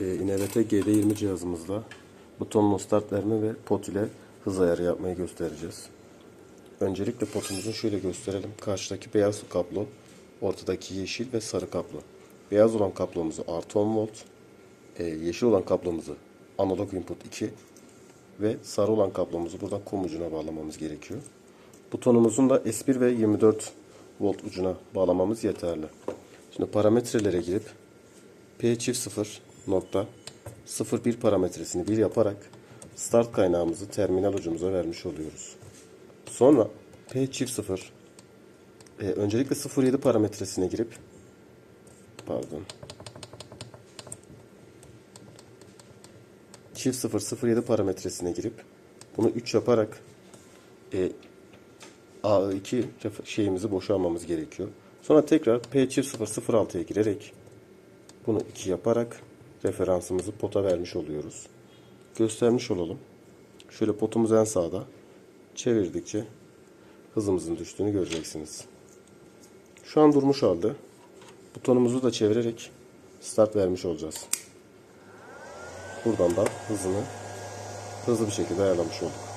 e, INVT GD20 cihazımızda butonlu start verme ve pot ile hız ayarı yapmayı göstereceğiz. Öncelikle potumuzu şöyle gösterelim. Karşıdaki beyaz kablo, ortadaki yeşil ve sarı kablo. Beyaz olan kablomuzu artı 10 volt, e, yeşil olan kablomuzu analog input 2 ve sarı olan kablomuzu buradan kum ucuna bağlamamız gerekiyor. Butonumuzun da S1 ve 24 volt ucuna bağlamamız yeterli. Şimdi parametrelere girip P çift 0 nokta 01 parametresini 1 yaparak start kaynağımızı terminal ucumuza vermiş oluyoruz. Sonra P çift 0 e, öncelikle 07 parametresine girip pardon çift 0 07 parametresine girip bunu 3 yaparak e, A2 ref- şeyimizi boşalmamız gerekiyor. Sonra tekrar P çift 0 06'ya girerek bunu 2 yaparak referansımızı pota vermiş oluyoruz. Göstermiş olalım. Şöyle potumuz en sağda. Çevirdikçe hızımızın düştüğünü göreceksiniz. Şu an durmuş halde. Butonumuzu da çevirerek start vermiş olacağız. Buradan da hızını hızlı bir şekilde ayarlamış olduk.